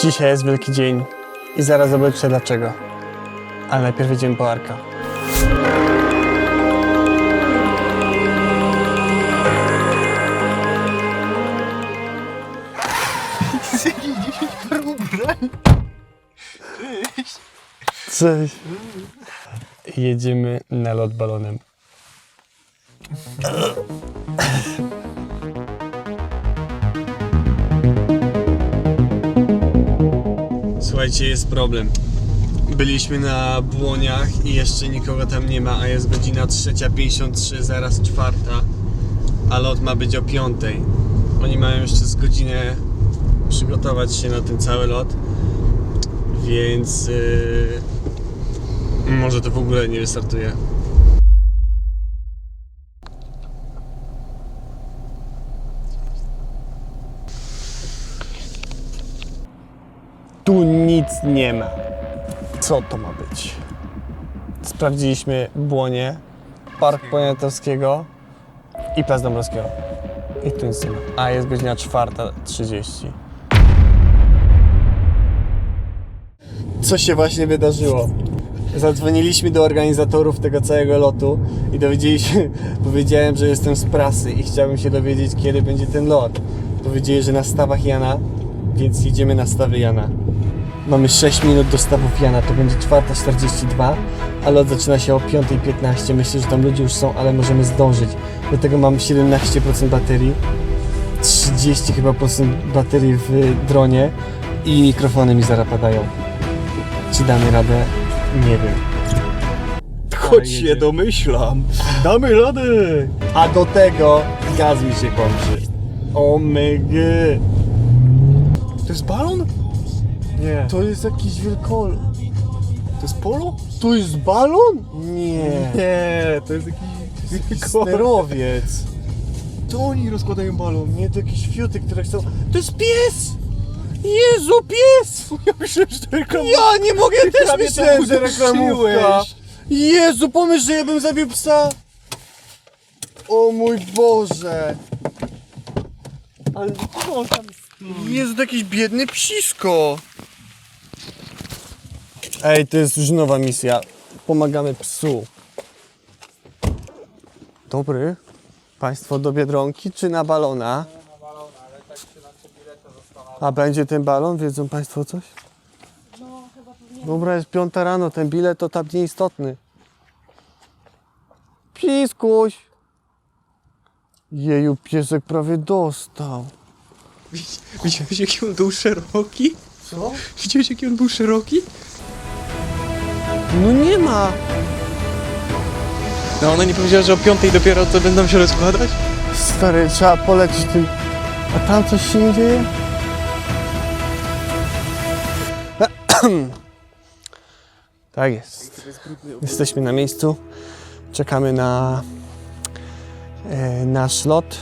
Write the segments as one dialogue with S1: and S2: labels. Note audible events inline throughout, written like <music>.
S1: Dzisiaj jest wielki dzień i zaraz zobaczycie dlaczego. Ale najpierw idziemy po Arka. Cześć. Jedziemy na lot balonem. Słuchajcie, jest problem. Byliśmy na Błoniach i jeszcze nikogo tam nie ma, a jest godzina 3.53, zaraz czwarta, a lot ma być o 5. Oni mają jeszcze z godzinę przygotować się na ten cały lot, więc yy, może to w ogóle nie wystartuje. Tu nic nie ma. Co to ma być? Sprawdziliśmy Błonie, Park Poniatowskiego i Plac Dąbrowskiego. I tu nic nie ma. A jest godzina 4.30. Co się właśnie wydarzyło? Zadzwoniliśmy do organizatorów tego całego lotu i dowiedzieliśmy, <laughs> powiedziałem, że jestem z prasy i chciałbym się dowiedzieć, kiedy będzie ten lot. Powiedzieli, że na stawach Jana, więc jedziemy na stawy Jana. Mamy 6 minut do stawów Jana, to będzie 4.42, a lot zaczyna się o 5.15. Myślę, że tam ludzie już są, ale możemy zdążyć. Do tego mam 17% baterii, 30 chyba procent baterii w dronie i mikrofony mi zaraz padają. Czy damy radę? Nie wiem. Choć się domyślam. Damy radę! A do tego gaz mi się kończy. O.
S2: To jest balon?
S1: Nie.
S2: To jest jakiś wielkol... To jest polo?
S1: Tu jest balon? Nie.
S2: Nie, to jest jakiś wielkol...
S1: Sterowiec.
S2: To oni rozkładają balon.
S1: Nie, to jakieś fiuty, które chcą... To jest pies! Jezu, pies!
S2: Ja myślałem, że to reklama...
S1: Ja nie mogę,
S2: Ty
S1: też myślałem,
S2: to
S1: że reklamówka. Jezu, pomyśl, że ja bym zabił psa. O mój Boże.
S2: Ale co tam
S1: Jezu, to jakiś biedny psisko. Ej, to jest już nowa misja. Pomagamy psu. Dobry. Państwo do Biedronki czy na balona? A będzie ten balon? Wiedzą Państwo coś? Dobra, jest piąta rano, ten bilet to tam nieistotny. Piskuś! Jeju, piesek prawie dostał.
S2: Widziałeś jaki on był szeroki?
S1: Co?
S2: Widziałeś jaki on był szeroki?
S1: No nie ma!
S2: No ona nie powiedziała, że o piątej dopiero to będą się rozkładać?
S1: Stary, trzeba polecić tym. A tam coś się nie dzieje? <clears throat> Tak jest. Jesteśmy na miejscu. Czekamy na e, nasz lot.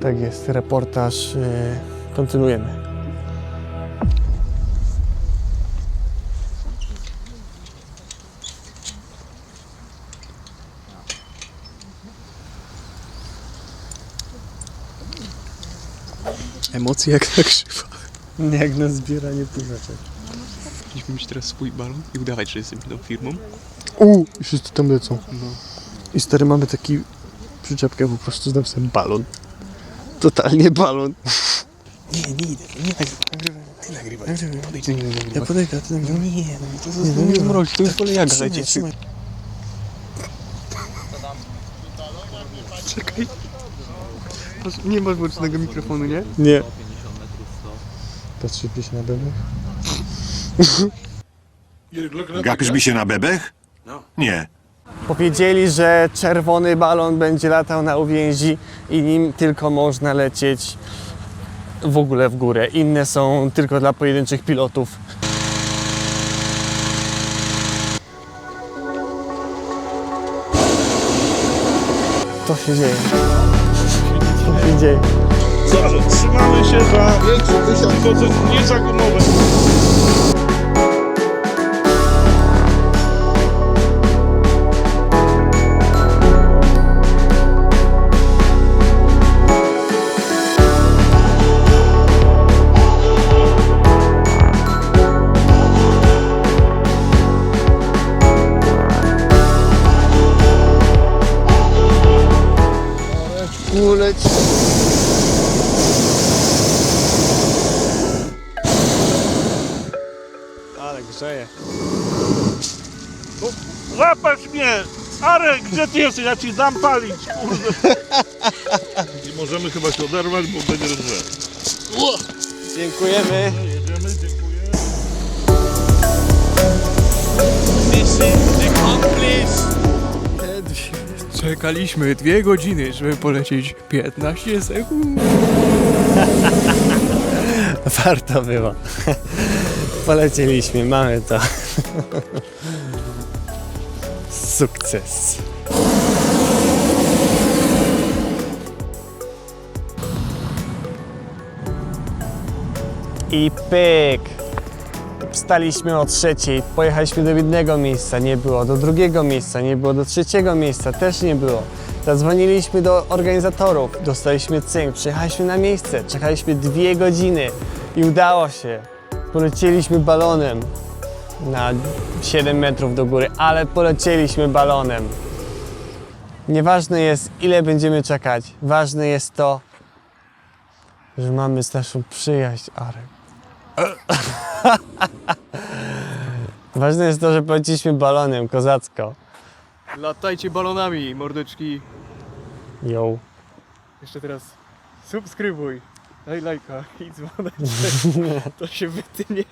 S1: Tak jest, reportaż. E, kontynuujemy.
S2: Emocje jak na krzywa.
S1: Jak na zbieranie puszeczek.
S2: Powinniśmy mieć teraz swój balon i udawać, że jesteśmy tą firmą.
S1: U, i wszyscy tam lecą.
S2: No.
S1: I stary, mamy taki przyczepkę po prostu z napisem balon. Totalnie balon.
S2: Nie, nie idę, nie nagrywaj. Ty nagrywaj. Podejdź do niego,
S1: Ja
S2: nagrywaj.
S1: podejdę, a ty
S2: No nie, no to
S1: Nie, no nie
S2: jest
S1: ma.
S2: mroź, to jest wolę jak
S1: Trzymaj,
S2: lecieć.
S1: trzymaj.
S2: Czekaj. Masz- Nie masz włączonego mikrofonu, nie?
S1: Nie. Patrzysz się na bebek?
S3: Gapisz mi się na bebech? Nie.
S1: Powiedzieli, że czerwony balon będzie latał na uwięzi i nim tylko można lecieć w ogóle w górę. Inne są tylko dla pojedynczych pilotów. Co się dzieje? bardziej. Zawsze
S4: trzymamy się za większy tysiąc kocyc niż za gumowe.
S2: Kuleć. Grzeje.
S4: Złapać mnie! Arek, gdzie ty jesteś? Ja ci dam palić, kurde. <laughs> I możemy chyba się oderwać, bo będzie rozgrzewa.
S1: Dziękujemy.
S4: Jedziemy, dziękuję.
S2: Czekaliśmy dwie godziny, żeby polecieć 15 sekund. <laughs>
S1: Warto było. Polecieliśmy, mamy to. Sukces. I pyk. Wstaliśmy o trzeciej, pojechaliśmy do jednego miejsca, nie było, do drugiego miejsca, nie było, do trzeciego miejsca, też nie było. Zadzwoniliśmy do organizatorów, dostaliśmy cynk, przyjechaliśmy na miejsce, czekaliśmy dwie godziny i udało się. Polecieliśmy balonem na 7 metrów do góry, ale polecieliśmy balonem. Nieważne jest, ile będziemy czekać, ważne jest to, że mamy z naszą przyjaźń, Arek. <laughs> Ważne jest to, że poleciliśmy balonem, kozacko.
S2: Latajcie balonami, mordeczki.
S1: Yo.
S2: Jeszcze teraz subskrybuj, daj lajka i dzwonek. <laughs> To się wytnie.